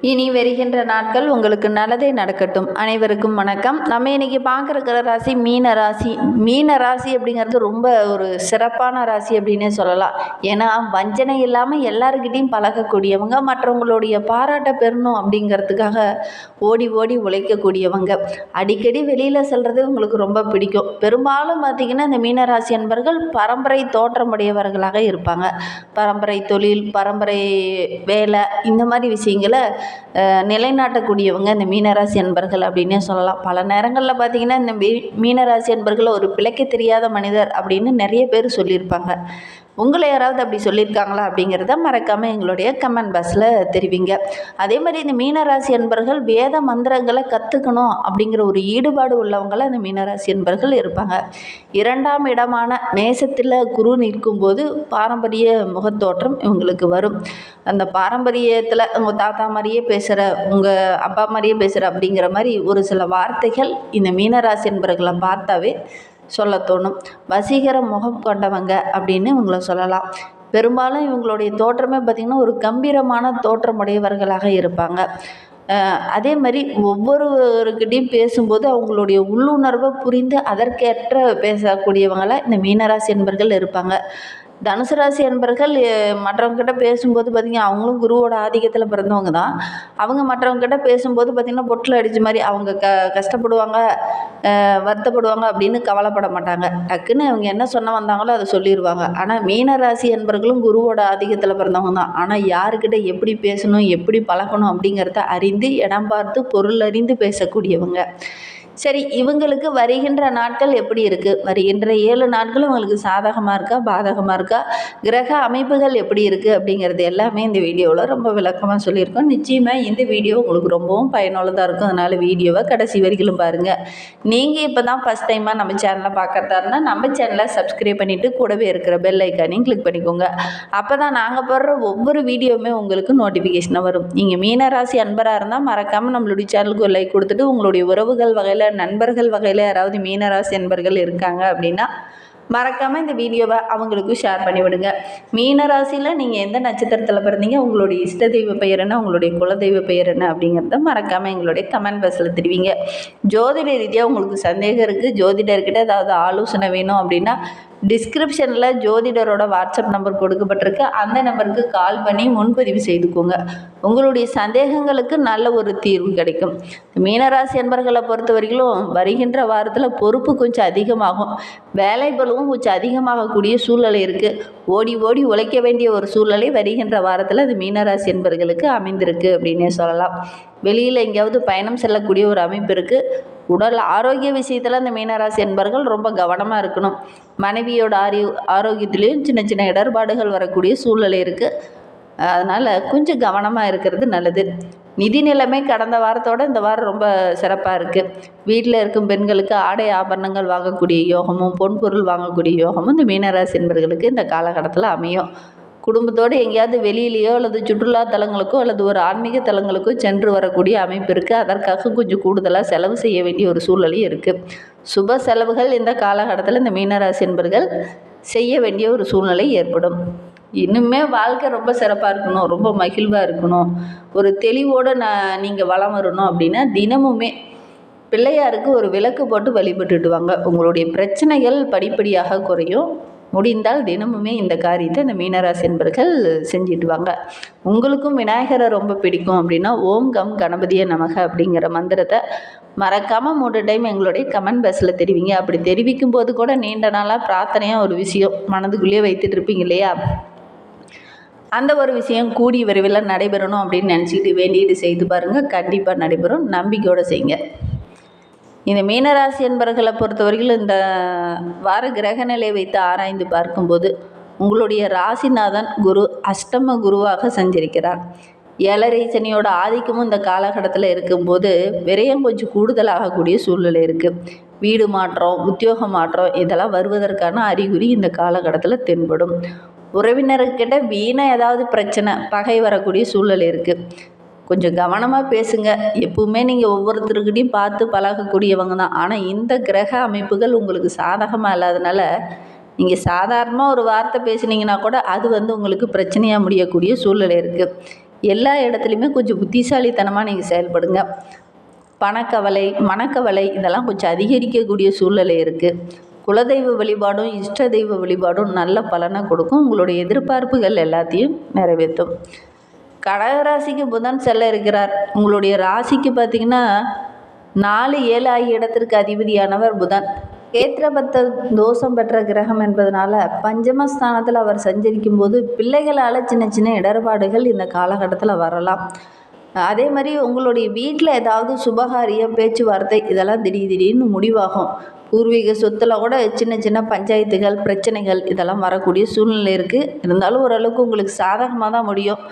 இனி வருகின்ற நாட்கள் உங்களுக்கு நல்லதே நடக்கட்டும். அனைவருக்கும் வணக்கம். நம்ம இன்னைக்கு பார்க்குற ராசி மீன ராசி. மீன ராசி அப்படிங்கிறது ரொம்ப ஒரு சிறப்பான ராசி அப்படின்னே சொல்லலாம். ஏன்னா வஞ்சனை இல்லாமல் எல்லாருக்கிட்டையும் பழகக்கூடியவங்க மற்றவங்களுடைய பாராட்டை பெறணும் அப்படிங்கிறதுக்காக ஓடி ஓடி உழைக்கக்கூடியவங்க. அடிக்கடி வெளியில் செல்கிறது உங்களுக்கு ரொம்ப பிடிக்கும். பெரும்பாலும் பார்த்திங்கன்னா இந்த மீனராசி என்பர்கள் பரம்பரை தோற்றமுடையவர்களாக இருப்பாங்க. பரம்பரை தொழில் பரம்பரை வேலை இந்த மாதிரி விஷயங்களை நிலைநாட்டக்கூடியவங்க இந்த மீனராசி அன்பர்கள் அப்படின்னே சொல்லலாம். பல நேரங்களில் பார்த்தீங்கன்னா இந்த மீ மீனராசி அன்பர்கள் ஒரு பிழைக்க தெரியாத மனிதர் அப்படின்னு நிறைய பேர் சொல்லியிருப்பாங்க. உங்களை யாராவது அப்படி சொல்லியிருக்காங்களா அப்படிங்கிறத மறக்காமல் எங்களுடைய கமெண்ட் பாக்ஸில் தெரிவிங்க. அதே மாதிரி இந்த மீனராசி அன்பர்கள் வேத மந்திரங்களை கற்றுக்கணும் அப்படிங்கிற ஒரு ஈடுபாடு உள்ளவங்கள அந்த மீனராசி அன்பர்கள் இருப்பாங்க. இரண்டாம் இடமான மேசத்தில் குரு நிற்கும்போது பாரம்பரிய முகத்தோற்றம் இவங்களுக்கு வரும். அந்த பாரம்பரியத்தில் உங்கள் தாத்தா மாதிரியே பேசுகிற உங்கள் அப்பா மாதிரியே பேசுகிற அப்படிங்கிற மாதிரி ஒரு சில வார்த்தைகள் இந்த மீனராசி என்பர்களை பார்த்தாவே சொல்ல தோணும் வசீகர முகம் கொண்டவங்க அப்படின்னு இவங்கள சொல்லலாம். பெரும்பாலும் இவங்களுடைய தோற்றமே பார்த்திங்கன்னா ஒரு கம்பீரமான தோற்றமுடையவர்களாக இருப்பாங்க. அதே மாதிரி ஒவ்வொருவருக்கிட்டையும் பேசும்போது அவங்களுடைய உள்ளுணர்வை புரிந்து அதற்கேற்ற பேசக்கூடியவங்களாக இந்த மீனராசி என்பர்கள் இருப்பாங்க. தனுசு ராசி என்பர்கள் மற்றவங்ககிட்ட பேசும்போது பார்த்திங்க அவங்களும் குருவோட ஆதிக்கத்தில் பிறந்தவங்க தான் அவங்க மற்றவங்ககிட்ட பேசும்போது பார்த்திங்கன்னா பொட்டில் அடித்த மாதிரி அவங்க க கஷ்டப்படுவாங்க வருத்தப்படுவாங்க அப்படின்னு கவலைப்பட மாட்டாங்க. டக்குன்னு அவங்க என்ன சொன்ன வந்தாங்களோ அதை சொல்லிடுவாங்க ஆனால் மீனராசி என்பர்களும் குருவோட ஆதிக்கத்தில் பிறந்தவங்க தான் ஆனால் யாருக்கிட்ட எப்படி பேசணும் எப்படி பழகணும் அப்படிங்கிறத அறிந்து இடம் பார்த்து பொருள் அறிந்து பேசக்கூடியவங்க. சரி இவங்களுக்கு வருகின்ற நாட்கள் எப்படி இருக்குது வருகின்ற ஏழு நாட்களும் உங்களுக்கு சாதகமாக இருக்கா? பாதகமாக இருக்கா? கிரக அமைப்புகள் எப்படி இருக்குது அப்படிங்கிறது எல்லாமே இந்த வீடியோவில் ரொம்ப விளக்கமாக சொல்லியிருக்கோம். நிச்சயமாக இந்த வீடியோ உங்களுக்கு ரொம்பவும் பயனுள்ளதாக இருக்கும். அதனால் வீடியோவை கடைசி வரைக்கும் பாருங்கள் நீங்கள் இப்போ தான் ஃபஸ்ட் டைமாக நம்ம சேனலை பார்க்கறதா இருந்தால் நம்ம சேனலை சப்ஸ்கிரைப் பண்ணிவிட்டு கூடவே இருக்கிற பெல் ஐக்கானையும் கிளிக் பண்ணிக்கோங்க. அப்போ தான் நாங்கள் போடுற ஒவ்வொரு வீடியோவுமே உங்களுக்கு நோட்டிஃபிகேஷனாக வரும். நீங்கள் மீனராசி அன்பராக இருந்தால் மறக்காமல் நம்மளுடைய சேனலுக்கு ஒரு லைக் கொடுத்துட்டு உங்களுடைய உறவுகள் வகையில் நண்பர்கள் வகையில் யாராவது மீனராசி நண்பர்கள் இருக்காங்க அப்படின்னா மறக்காமல் இந்த வீடியோவை அவங்களுக்கும் ஷேர் பண்ணிவிடுங்க. மீனராசியில் நீங்கள் எந்த நட்சத்திரத்தில் பிறந்தீங்க உங்களுடைய இஷ்ட தெய்வ பெயர் என்ன உங்களுடைய குலதெய்வ பெயர் என்ன அப்படிங்கிறத மறக்காமல் எங்களுடைய கமெண்ட் பாக்ஸில் தெரிவிங்க. ஜோதிட ரீதியாக உங்களுக்கு சந்தேகம் இருக்குது ஜோதிடர்கிட்ட ஏதாவது ஆலோசனை வேணும் அப்படின்னா டிஸ்கிரிப்ஷனில் ஜோதிடரோட வாட்ஸ்அப் நம்பர் கொடுக்கப்பட்டிருக்கு. அந்த நம்பருக்கு கால் பண்ணி முன்பதிவு செய்துக்கோங்க. உங்களுடைய சந்தேகங்களுக்கு நல்ல ஒரு தீர்வு கிடைக்கும். மீனராசி என்பர்களை பொறுத்த வரைக்கும் வருகின்ற வாரத்தில் பொறுப்பு கொஞ்சம் அதிகமாகும். வேலை பலவும் கொஞ்சம் அதிகமாகக்கூடிய சூழ்நிலை இருக்குது ஓடி ஓடி உழைக்க வேண்டிய ஒரு சூழ்நிலை வருகின்ற வாரத்தில் அது மீனராசி என்பர்களுக்கு அமைந்திருக்கு அப்படின்னே சொல்லலாம். வெளியில் எங்கேயாவது பயணம் செல்லக்கூடிய ஒரு அமைப்பு இருக்குது உடல் ஆரோக்கிய விஷயத்தில் அந்த மீனராசி என்பர்கள் ரொம்ப கவனமாக இருக்கணும். மனைவியோட ஆரி ஆரோக்கியத்துலேயும் சின்ன சின்ன இடர்பாடுகள் வரக்கூடிய சூழ்நிலை இருக்குது அதனால் கொஞ்சம் கவனமாக இருக்கிறது நல்லது. நிதி நிலைமை கடந்த வாரத்தோட இந்த வாரம் ரொம்ப சிறப்பாக இருக்குது வீட்டில் இருக்கும் பெண்களுக்கு ஆடை ஆபரணங்கள் வாங்கக்கூடிய யோகமும் பொன் பொருள் வாங்கக்கூடிய யோகமும் இந்த மீனராசி என்பர்களுக்கு இந்த காலகட்டத்தில் அமையும். குடும்பத்தோடு எங்கேயாவது வெளியிலேயோ அல்லது சுற்றுலா தலங்களுக்கோ அல்லது ஒரு ஆன்மீக தலங்களுக்கோ சென்று வரக்கூடிய அமைப்பு இருக்குது அதற்காக கொஞ்சம் கூடுதலாக செலவு செய்ய வேண்டிய ஒரு சூழலும் இருக்குது சுப செலவுகள் இந்த காலகட்டத்தில் இந்த மீனராசி என்பர்கள் செய்ய வேண்டிய ஒரு சூழ்நிலை ஏற்படும். இன்னுமே வாழ்க்கை ரொம்ப சிறப்பாக இருக்கணும் ரொம்ப மகிழ்வாக இருக்கணும். ஒரு தெளிவோடு நான் நீங்கள் வளம் வரணும் அப்படின்னா தினமுமே பிள்ளையாருக்கு ஒரு விளக்கு போட்டு வழிபட்டுடுவாங்க உங்களுடைய பிரச்சனைகள் படிப்படியாக குறையும். முடிந்தால் தினமுமே இந்த காரியத்தை இந்த மீனராசி என்பர்கள் செஞ்சுட்டு வாங்க. உங்களுக்கும் விநாயகரை ரொம்ப பிடிக்கும் அப்படின்னா ஓம் கம் கணபதிய நமக அப்படிங்கிற மந்திரத்தை மறக்காமல் மூன்று டைம் எங்களுடைய கமெண்ட் பாக்ஸில் தெரிவிங்க. அப்படி தெரிவிக்கும் போது கூட நீண்ட நாளாக பிரார்த்தனையாக ஒரு விஷயம் மனதுக்குள்ளேயே வைத்துட்டு இருப்பீங்க இல்லையா? அந்த ஒரு விஷயம் கூடி விரைவில் நடைபெறணும் அப்படின்னு நினச்சிக்கிட்டு வேண்டிட்டு செய்து பாருங்கள் கண்டிப்பாக நடைபெறும். நம்பிக்கையோடு செய்யுங்க. இந்த மீனராசி என்பர்களை பொறுத்தவரையில் இந்த வார கிரக நிலை வைத்து ஆராய்ந்து பார்க்கும்போது உங்களுடைய ராசிநாதன் குரு அஷ்டம குருவாக சஞ்சரிக்கிறார். ஏழரை சனியோட ஆதிக்கமும் இந்த காலகட்டத்தில் இருக்கும்போது விரயம் கொஞ்சம் கூடுதலாகக்கூடிய சூழ்நிலை இருக்குது வீடு மாற்றம் உத்தியோக மாற்றம் இதெல்லாம் வருவதற்கான அறிகுறி இந்த காலகட்டத்தில் தென்படும். உறவினர்கிட்ட வீணாக ஏதாவது பிரச்சனை பகை வரக்கூடிய சூழ்நிலை இருக்குது கொஞ்சம் கவனமாக பேசுங்க. எப்பவுமே நீங்கள் ஒவ்வொருத்தருக்கிட்டையும் பார்த்து பழகக்கூடியவங்க தான். ஆனால் இந்த கிரக அமைப்புகள் உங்களுக்கு சாதகமாக இல்லாதனால நீங்கள் சாதாரணமாக ஒரு வார்த்தை பேசுனீங்கன்னா கூட அது வந்து உங்களுக்கு பிரச்சனையாக முடியக்கூடிய சூழ்நிலை இருக்குது எல்லா இடத்துலையுமே கொஞ்சம் புத்திசாலித்தனமாக நீங்கள் செயல்படுங்க. பணக்கவலை மனக்கவலை இதெல்லாம் கொஞ்சம் அதிகரிக்கக்கூடிய சூழ்நிலை இருக்குது குலதெய்வ வழிபாடும் இஷ்ட தெய்வ வழிபாடும் நல்ல பலனை கொடுக்கும். உங்களுடைய எதிர்பார்ப்புகள் எல்லாத்தையும் நிறைவேற்றும். கடகராசிக்கு புதன் செல்ல இருக்கிறார். உங்களுடைய ராசிக்கு பார்த்தீங்கன்னா நாலு ஏழு ஆகிய இடத்திற்கு அதிபதியானவர் புதன். கேத்திரபத்த தோஷம் பெற்ற கிரகம் என்பதனால பஞ்சமஸ்தானத்தில் அவர் சஞ்சரிக்கும் போது பிள்ளைகளால் சின்ன சின்ன இடர்பாடுகள் இந்த காலகட்டத்தில் வரலாம். அதே மாதிரி உங்களுடைய வீட்டில் ஏதாவது சுபகாரியம் பேச்சுவார்த்தை இதெல்லாம் திடீர் திடீர்னு முடிவாகும். பூர்வீக சொத்தில் கூட சின்ன சின்ன பஞ்சாயத்துகள் பிரச்சனைகள் இதெல்லாம் வரக்கூடிய சூழ்நிலை இருக்குது இருந்தாலும் ஓரளவுக்கு உங்களுக்கு சாதகமாக தான் முடியும்.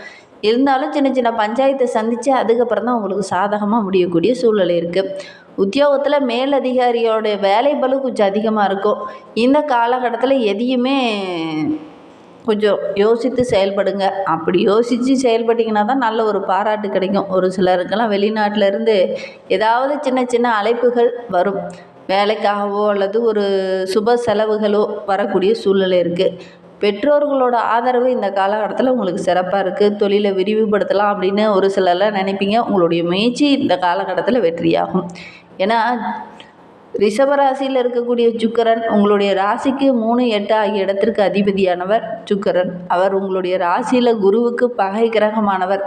இருந்தாலும் சின்ன சின்ன பஞ்சாயத்தை சந்தித்து அதுக்கப்புறம் தான் உங்களுக்கு சாதகமாக முடியக்கூடிய சூழல் இருக்குது உத்தியோகத்தில் மேலதிகாரியோடைய வேலை பலு கொஞ்சம் அதிகமாக இருக்கும். இந்த காலகட்டத்தில் எதையுமே கொஞ்சம் யோசித்து செயல்படுங்க. அப்படி யோசித்து செயல்பட்டிங்கன்னா தான் நல்ல ஒரு பாராட்டு கிடைக்கும். ஒரு சிலருக்கெல்லாம் வெளிநாட்டிலேருந்து ஏதாவது சின்ன சின்ன அழைப்புகள் வரும். வேலைக்காகவோ அல்லது ஒரு சுப செலவுகளோ வரக்கூடிய சூழ்நிலை இருக்குது பெற்றோர்களோட ஆதரவு இந்த காலகட்டத்தில் உங்களுக்கு சிறப்பாக இருக்குது தொழிலை விரிவுபடுத்தலாம் அப்படின்னு ஒரு சிலர்லாம் நினைப்பீங்க. உங்களுடைய முயற்சி இந்த காலகட்டத்தில் வெற்றியாகும். ஏன்னா ரிஷபராசியில் இருக்கக்கூடிய சுக்கரன் உங்களுடைய ராசிக்கு மூணு எட்டு ஆகிய இடத்திற்கு அதிபதியானவர் சுக்கரன். அவர் உங்களுடைய ராசியில் குருவுக்கு பகை கிரகமானவர்.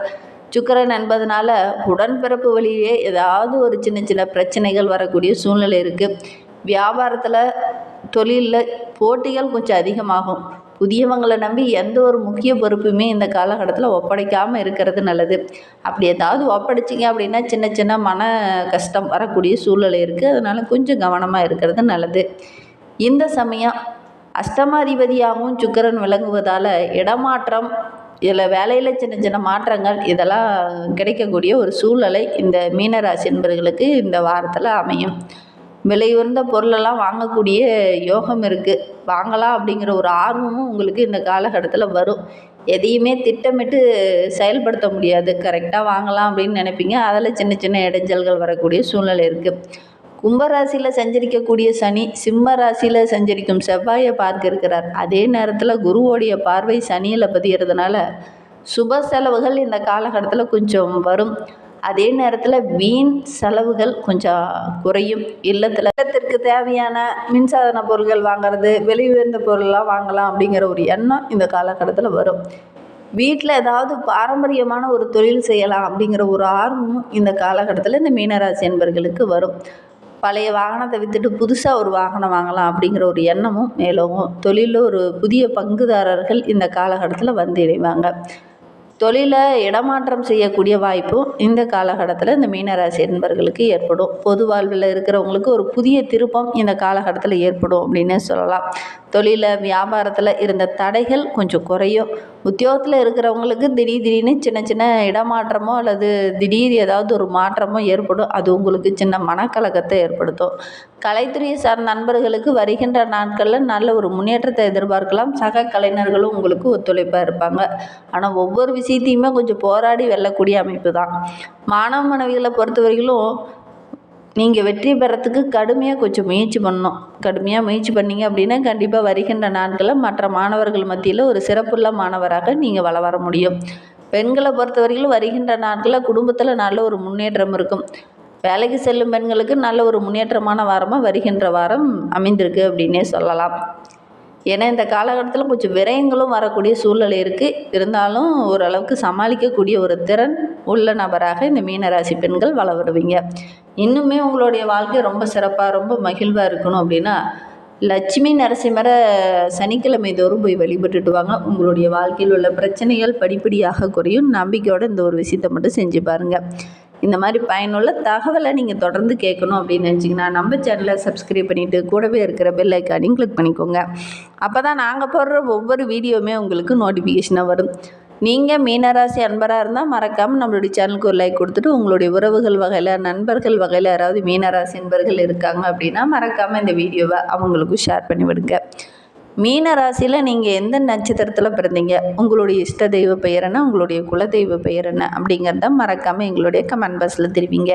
சுக்கரன் என்பதனால உடன்பிறப்பு வழியே ஏதாவது ஒரு சின்ன சின்ன பிரச்சனைகள் வரக்கூடிய சூழ்நிலை இருக்குது வியாபாரத்தில் தொழிலில் போட்டிகள் கொஞ்சம் அதிகமாகும். புதியவங்களை நம்பி எந்த ஒரு முக்கிய பொறுப்புமே இந்த காலகட்டத்தில் ஒப்படைக்காமல் இருக்கிறது நல்லது. அப்படி ஏதாவது ஒப்படைச்சிங்க அப்படின்னா சின்ன சின்ன மன கஷ்டம் வரக்கூடிய சூழ்நிலை இருக்குது அதனால் கொஞ்சம் கவனமாக இருக்கிறது நல்லது. இந்த சமயம் அஷ்டமாதிபதியாகவும் சுக்கரன் விளங்குவதால் இடமாற்றம் இதில் வேலையில் சின்ன சின்ன மாற்றங்கள் இதெல்லாம் கிடைக்கக்கூடிய ஒரு சூழ்நிலை இந்த மீனராசி என்பர்களுக்கு இந்த வாரத்தில் அமையும். விலை உயர்ந்த பொருளெல்லாம் வாங்கக்கூடிய யோகம் இருக்குது வாங்கலாம் அப்படிங்கிற ஒரு ஆர்வமும் உங்களுக்கு இந்த காலகட்டத்தில் வரும். எதையுமே திட்டமிட்டு செயல்படுத்த முடியாது. கரெக்டாக வாங்கலாம் அப்படின்னு நினைப்பீங்க. அதில் சின்ன சின்ன இடைஞ்சல்கள் வரக்கூடிய சூழ்நிலை இருக்குது கும்பராசியில் சஞ்சரிக்கக்கூடிய சனி சிம்ம ராசியில் சஞ்சரிக்கும் செவ்வாயை பார்க்க இருக்கிறார். அதே நேரத்தில் குருவோடைய பார்வை சனியில் பதிகிறதுனால சுப செலவுகள் இந்த காலகட்டத்தில் கொஞ்சம் வரும். அதே நேரத்தில் வீண் செலவுகள் கொஞ்சம் குறையும். இல்லத்தில் இல்லத்திற்கு தேவையான மின்சாதன பொருட்கள் வாங்குறது விலை உயர்ந்த பொருள்லாம் வாங்கலாம் அப்படிங்கிற ஒரு எண்ணம் இந்த காலகட்டத்தில் வரும். வீட்டில் ஏதாவது பாரம்பரியமான ஒரு தொழில் செய்யலாம் அப்படிங்கிற ஒரு ஆர்வமும் இந்த காலகட்டத்தில் இந்த மீனராசி என்பர்களுக்கு வரும். பழைய வாகனத்தை விற்றுட்டு புதுசாக ஒரு வாகனம் வாங்கலாம் அப்படிங்கிற ஒரு எண்ணமும் மேலோங்கும். தொழிலில் ஒரு புதிய பங்குதாரர்கள் இந்த காலகட்டத்தில் வந்து இணைவாங்க. தொழிலை இடமாற்றம் செய்யக்கூடிய வாய்ப்பும் இந்த காலகட்டத்தில் இந்த மீனராசி என்பவர்களுக்கு ஏற்படும். பொது வாழ்வில் இருக்கிறவங்களுக்கு ஒரு புதிய திருப்பம் இந்த காலகட்டத்தில் ஏற்படும் அப்படின்னு சொல்லலாம். தொழிலில் வியாபாரத்தில் இருந்த தடைகள் கொஞ்சம் குறையும். உத்தியோகத்தில் இருக்கிறவங்களுக்கு திடீர் திடீர்னு சின்ன சின்ன இடமாற்றமோ அல்லது திடீர் ஏதாவது ஒரு மாற்றமோ ஏற்படும். அது உங்களுக்கு சின்ன மனக்கலக்கத்தை ஏற்படுத்தும். கலைத்துறையை சார்ந்த நண்பர்களுக்கு வருகின்ற நாட்களில் நல்ல ஒரு முன்னேற்றத்தை எதிர்பார்க்கலாம். சக கலைஞர்களும் உங்களுக்கு ஒத்துழைப்பாக இருப்பாங்க. ஆனால் ஒவ்வொரு விஷயத்தையுமே கொஞ்சம் போராடி வெல்லக்கூடிய அமைப்பு தான். மாணவ மாணவிகளை பொறுத்தவரையிலும் நீங்கள் வெற்றி பெறத்துக்கு கடுமையாக கொஞ்சம் முயற்சி பண்ணணும். கடுமையாக முயற்சி பண்ணீங்க அப்படின்னா கண்டிப்பாக வருகின்ற நாட்களில் மற்ற மாணவர்கள் மத்தியில் ஒரு சிறப்புள்ள மாணவராக நீங்கள் வள வர முடியும். பெண்களை பொறுத்தவரையிலும் வருகின்ற நாட்களில் குடும்பத்தில் நல்ல ஒரு முன்னேற்றம் இருக்கும். வேலைக்கு செல்லும் பெண்களுக்கு நல்ல ஒரு முன்னேற்றமான வாரமாக வருகின்ற வாரம் அமைந்திருக்கு அப்படின்னே சொல்லலாம். ஏன்னா இந்த காலகட்டத்தில் கொஞ்சம் விரயங்களும் வரக்கூடிய சூழ்நிலை இருக்குது இருந்தாலும் ஓரளவுக்கு சமாளிக்கக்கூடிய ஒரு திறன் உள்ள நபராக இந்த மீனராசி பெண்கள் வளவருவீங்க இன்னுமே உங்களுடைய வாழ்க்கை ரொம்ப சிறப்பாக ரொம்ப மகிழ்வாக இருக்கணும் அப்படின்னா லட்சுமி நரசிம்மர சனிக்கிழமை தோறும் போய் வழிபட்டுட்டு வாங்க. உங்களுடைய வாழ்க்கையில் உள்ள பிரச்சனைகள் படிப்படியாக குறையும். நம்பிக்கையோடு இந்த ஒரு விஷயத்தை மட்டும் செஞ்சு பாருங்கள் இந்த மாதிரி பயனுள்ள தகவலை நீங்கள் தொடர்ந்து கேட்கணும் அப்படின்னு நினச்சிங்கன்னா நம்ம சேனலை சப்ஸ்கிரைப் பண்ணிவிட்டு கூடவே இருக்கிற பெல் ஐக்கானையும் கிளிக் பண்ணிக்கோங்க. அப்போ தான் நாங்கள் போடுற ஒவ்வொரு வீடியோவுமே உங்களுக்கு நோட்டிஃபிகேஷனாக வரும். நீங்கள் மீனராசி அன்பராக இருந்தால் மறக்காமல் நம்மளுடைய சேனலுக்கு ஒரு லைக் கொடுத்துட்டு உங்களுடைய உறவுகள் வகையில் நண்பர்கள் வகையில் யாராவது மீனராசி அன்பர்கள் இருக்காங்க அப்படின்னா மறக்காமல் இந்த வீடியோவை அவங்களுக்கும் ஷேர் பண்ணி விடுங்க மீன ராசியில் நீங்கள் எந்த நட்சத்திரத்தில் பிறந்தீங்க? உங்களுடைய இஷ்ட தெய்வ பெயர் என்ன? உங்களுடைய குலதெய்வ பெயர் என்ன? அப்படிங்கிறத மறக்காமல் எங்களுடைய கமெண்ட் பாக்ஸில் தெரிவிங்க.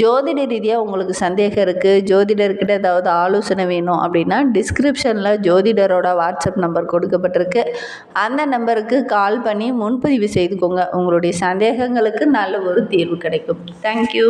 ஜோதிட ரீதியாக உங்களுக்கு சந்தேகம் இருக்குது ஜோதிடர்கிட்ட ஏதாவது ஆலோசனை வேணும் அப்படின்னா டிஸ்கிரிப்ஷனில் ஜோதிடரோட வாட்ஸ்அப் நம்பர் கொடுக்கப்பட்டிருக்கு. அந்த நம்பருக்கு கால் பண்ணி முன்பதிவு செய்துக்கோங்க. உங்களுடைய சந்தேகங்களுக்கு நல்ல ஒரு தீர்வு கிடைக்கும். தேங்க்யூ